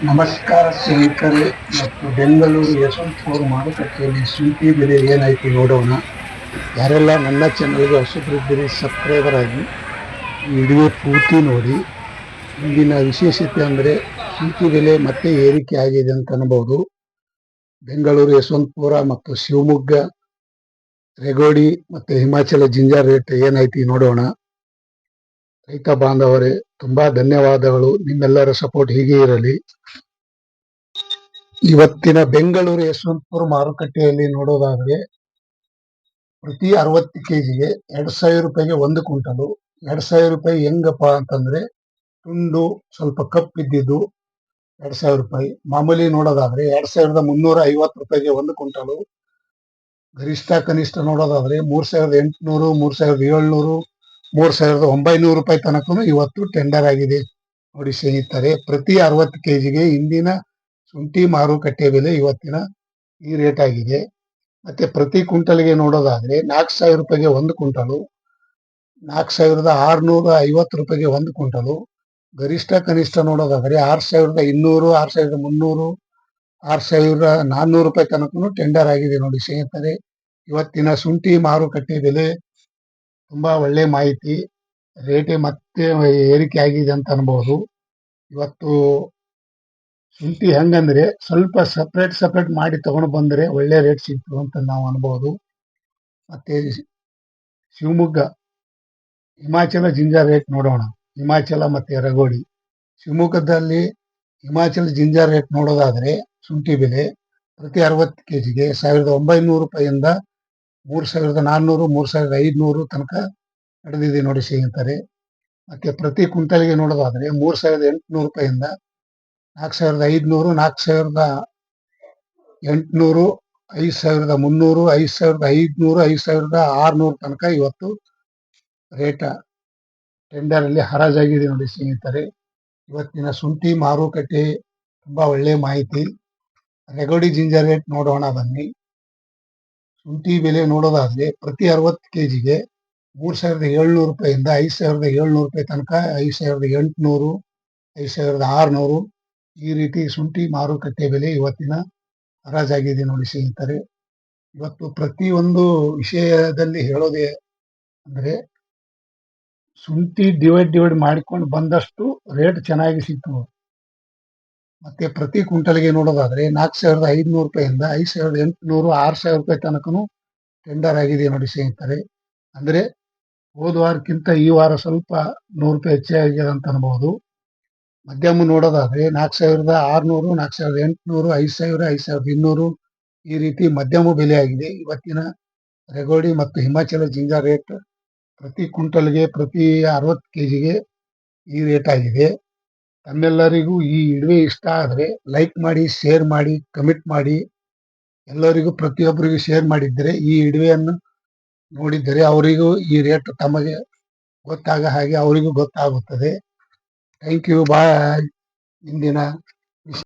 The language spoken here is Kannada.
ನಮಸ್ಕಾರ ಸ್ನೇಹಿತರೆ ಮತ್ತು ಬೆಂಗಳೂರು ಯಶವಂತಪುರ ಮಾರುಕಟ್ಟೆಯಲ್ಲಿ ಸ್ವೀಟಿ ಬೆಲೆ ಏನಾಯಿತು ನೋಡೋಣ. ಯಾರೆಲ್ಲ ನನ್ನ ಚಾನಲ್ಗೆ ಹೊಸಬರಿದ್ದೀರಿ ಸಬ್ಸ್ಕ್ರೈಬರ್ ಆಗಿ ವಿಡಿಯೋ ಪೂರ್ತಿ ನೋಡಿ. ಇಂದಿನ ವಿಶೇಷತೆ ಅಂದರೆ ಸ್ವೀಟಿ ಬೆಲೆ ಮತ್ತೆ ಏರಿಕೆ ಆಗಿದೆ ಅಂತ ಅನ್ಬೋದು. ಬೆಂಗಳೂರು ಯಶವಂತಪುರ ಮತ್ತು ಶಿವಮೊಗ್ಗ, ರೆಗೋಡಿ ಮತ್ತು ಹಿಮಾಚಲ ಜಿಂಜರ್ ರೇಟ್ ಏನಾಯ್ತು ನೋಡೋಣ. ರೈತ ಬಾಂಧವರೇ, ತುಂಬಾ ಧನ್ಯವಾದಗಳು. ನಿಮ್ಮೆಲ್ಲರ ಸಪೋರ್ಟ್ ಹೀಗೆ ಇರಲಿ. ಇವತ್ತಿನ ಬೆಂಗಳೂರು ಯಶವಂತಪುರ ಮಾರುಕಟ್ಟೆಯಲ್ಲಿ ನೋಡೋದಾದ್ರೆ, ಪ್ರತಿ ಅರವತ್ತು ಕೆಜಿಗೆ ಎರಡ್ ಸಾವಿರ ರೂಪಾಯಿಗೆ ಒಂದು ಕುಂಟಲು ಎರಡ್ ಸಾವಿರ ರೂಪಾಯಿ ಹೆಂಗಪ್ಪ ಅಂತಂದ್ರೆ, ತುಂಡು ಸ್ವಲ್ಪ ಕಪ್ಪಿದ್ದಿದ್ದು ಎರಡ್ ಸಾವಿರ ರೂಪಾಯಿ. ಮಾಮೂಲಿ ನೋಡೋದಾದ್ರೆ, ಎರಡ್ ಸಾವಿರದ ಮುನ್ನೂರ ಐವತ್ತು ರೂಪಾಯಿಗೆ ಒಂದು ಕುಂಟಲು ಗರಿಷ್ಠ ಕನಿಷ್ಠ ನೋಡೋದಾದ್ರೆ, ಮೂರ್ ಸಾವಿರದ ಎಂಟುನೂರು, ಮೂರ್ ಸಾವಿರದ ಏಳ್ನೂರು ಮೂರ್ ಸಾವಿರದ ಒಂಬೈನೂರು ರೂಪಾಯಿ ತನಕ ಇವತ್ತು ಟೆಂಡರ್ ಆಗಿದೆ. ನೋಡಿ ಸ್ನೇಹಿತರೆ, ಪ್ರತಿ ಅರವತ್ತು ಕೆಜಿಗೆ ಇಂದಿನ ಶುಂಠಿ ಮಾರುಕಟ್ಟೆ ಬೆಲೆ ಇವತ್ತಿನ ಈ ರೇಟ್ ಆಗಿದೆ. ಮತ್ತೆ ಪ್ರತಿ ಕ್ವಿಂಟಲ್ಗೆ ನೋಡೋದಾದ್ರೆ ನಾಲ್ಕು ಸಾವಿರ ರೂಪಾಯಿಗೆ ಒಂದು ಕುಂಟಲು ನಾಲ್ಕು ಸಾವಿರದ ಆರುನೂರ ಐವತ್ತು ರೂಪಾಯಿಗೆ ಒಂದು ಕುಂಟಲು ಗರಿಷ್ಠ ಕನಿಷ್ಠ ನೋಡೋದಾದ್ರೆ ಆರು ಸಾವಿರದ ಇನ್ನೂರು, ಆರು ಸಾವಿರದ ಮುನ್ನೂರು, ಆರು ಸಾವಿರದ ನಾನ್ನೂರು ರೂಪಾಯಿ ತನಕ ಟೆಂಡರ್ ಆಗಿದೆ ನೋಡಿ ಸ್ನೇಹಿತರೆ. ಇವತ್ತಿನ ಶುಂಠಿ ಮಾರುಕಟ್ಟೆ ಬೆಲೆ ತುಂಬಾ ಒಳ್ಳೆ ಮಾಹಿತಿ, ರೇಟ್ ಮತ್ತೆ ಏರಿಕೆ ಆಗಿದೆ ಅಂತ ಅನ್ಬಹುದು ಇವತ್ತು ಶುಂಠಿ ಹೆಂಗಂದ್ರೆ ಸ್ವಲ್ಪ ಸಪ್ರೇಟ್ ಸಪ್ರೇಟ್ ಮಾಡಿ ತಗೊಂಡು ಬಂದ್ರೆ ಒಳ್ಳೆ ರೇಟ್ ಸಿಕ್ತು ಅಂತ ನಾವು ಅನ್ಬಹುದು ಮತ್ತೆ ಶಿವಮೊಗ್ಗ, ಹಿಮಾಚಲ ಜಿಂಜರ್ ರೇಟ್ ನೋಡೋಣ. ಹಿಮಾಚಲ ಮತ್ತೆ ರಗೋಡಿ. ಶಿವಮೊಗ್ಗದಲ್ಲಿ ಹಿಮಾಚಲ ಜಿಂಜರ್ ರೇಟ್ ನೋಡೋದಾದ್ರೆ ಶುಂಠಿ ಬೆಲೆ ಪ್ರತಿ ಅರವತ್ತು ಕೆಜಿಗೆ ಸಾವಿರದ ಒಂಬೈನೂರು ರೂಪಾಯಿಯಿಂದ ಮೂರ್ ಸಾವಿರದ ನಾನ್ನೂರು ಮೂರು ಸಾವಿರದ ಐದುನೂರು ತನಕ ನಡೆದಿದೆ ನೋಡಿ ಸ್ನೇಹಿತರೆ. ಮತ್ತೆ ಪ್ರತಿ ಕುಂಟಲಿಗೆ ನೋಡೋದಾದ್ರೆ ಮೂರ್ ಸಾವಿರದ ಎಂಟುನೂರು ರೂಪಾಯಿಂದ ನಾಲ್ಕು ಸಾವಿರದ ಐದುನೂರು, ನಾಲ್ಕು ಸಾವಿರದ ಎಂಟುನೂರು, ಐದು ಸಾವಿರದ ಮುನ್ನೂರು, ಐದು ಸಾವಿರದ ಐದುನೂರು, ಐದು ಸಾವಿರದ ಆರ್ನೂರು ತನಕ ಇವತ್ತು ರೇಟ ಟೆಂಡರ್ ಅಲ್ಲಿ ಹರಾಜಾಗಿದೆ ನೋಡಿ ಸ್ನೇಹಿತರೆ. ಇವತ್ತಿನ ಶುಂಠಿ, ಮಾರುಕಟ್ಟೆ ತುಂಬಾ ಒಳ್ಳೆ ಮಾಹಿತಿ. ರೆಗೋಡಿ ಜಿಂಜರ್ ರೇಟ್ ನೋಡೋಣ ಬನ್ನಿ. ಶುಂಠಿ ಬೆಲೆ ನೋಡೋದಾದ್ರೆ ಪ್ರತಿ ಅರವತ್ತು ಕೆ ಜಿಗೆ ಮೂರ್ ಸಾವಿರದ ಏಳ್ನೂರು ರೂಪಾಯಿಂದ ಐದು ಸಾವಿರದ ಏಳ್ನೂರು ರೂಪಾಯಿ ತನಕ, ಐದು ಸಾವಿರದ ಎಂಟುನೂರು, ಐದು ಸಾವಿರದ ಆರ್ನೂರು ಈ ರೀತಿ ಶುಂಠಿ ಮಾರುಕಟ್ಟೆ ಬೆಲೆ ಇವತ್ತಿನ ಹರಾಜಾಗಿದೆ ನೋಡಿ ಸ್ನೇಹಿತರೆ. ಇವತ್ತು ಪ್ರತಿಯೊಂದು ವಿಷಯದಲ್ಲಿ ಹೇಳೋದೇ ಅಂದ್ರೆ ಶುಂಠಿ ಡಿವೈಡ್ ಡಿವೈಡ್ ಮಾಡಿಕೊಂಡು ಬಂದಷ್ಟು ರೇಟ್ ಚೆನ್ನಾಗಿ ಸಿಗ್ತು ಮತ್ತೆ ಪ್ರತಿ ಕ್ವಿಂಟಲ್ಗೆ ನೋಡೋದಾದ್ರೆ ನಾಲ್ಕು ಸಾವಿರದ ಐದುನೂರು ರೂಪಾಯಿಂದ ಐದು ಸಾವಿರದ ಎಂಟುನೂರು, ಆರು ಸಾವಿರ ರೂಪಾಯಿ ತನಕನು ಟೆಂಡರ್ ಆಗಿದೆ ನೋಡಿ ಸ್ನೇಹಿತರೆ. ಅಂದ್ರೆ ಹೋದ ವಾರಕ್ಕಿಂತ ಈ ವಾರ ಸ್ವಲ್ಪ ನೂರು ರೂಪಾಯಿ ಹೆಚ್ಚಾಗಿದೆ ಅಂತ ಅನ್ಬೋದು. ಮಧ್ಯಮ ನೋಡೋದಾದ್ರೆ ನಾಲ್ಕು ಸಾವಿರದ ಆರ್ನೂರು, ನಾಲ್ಕು ಸಾವಿರದ ಎಂಟುನೂರು, ಐದು ಸಾವಿರ, ಐದು ಸಾವಿರದ ಇನ್ನೂರು ಈ ರೀತಿ ಮಧ್ಯಮ ಬೆಲೆ ಆಗಿದೆ. ಇವತ್ತಿನ ರೆಗೋಡಿ ಮತ್ತು ಹಿಮಾಚಲ ಜಿಂಜಾ ರೇಟ್ ಪ್ರತಿ ಕ್ವಿಂಟಲ್ಗೆ ಪ್ರತಿ ಅರವತ್ತು ಕೆಜಿಗೆ ಈ ರೇಟ್ ಆಗಿದೆ. ತಮ್ಮೆಲ್ಲರಿಗೂ ಈ ಇಡುವೆ ಇಷ್ಟ ಆದರೆ ಲೈಕ್ ಮಾಡಿ ಶೇರ್ ಮಾಡಿ ಕಮೆಂಟ್ ಮಾಡಿ, ಎಲ್ಲರಿಗೂ ಪ್ರತಿಯೊಬ್ಬರಿಗೂ ಶೇರ್ ಮಾಡಿದ್ದರೆ ಈ ಇಡುವೆಯನ್ನು ನೋಡಿದ್ದರೆ ಅವರಿಗೂ ಈ ರೇಟ್ ತಮಗೆ ಗೊತ್ತಾಗ ಹಾಗೆ ಅವರಿಗೂ ಗೊತ್ತಾಗುತ್ತದೆ. ಥ್ಯಾಂಕ್ ಯು ಬಾಯ್ ಇಂದಿನ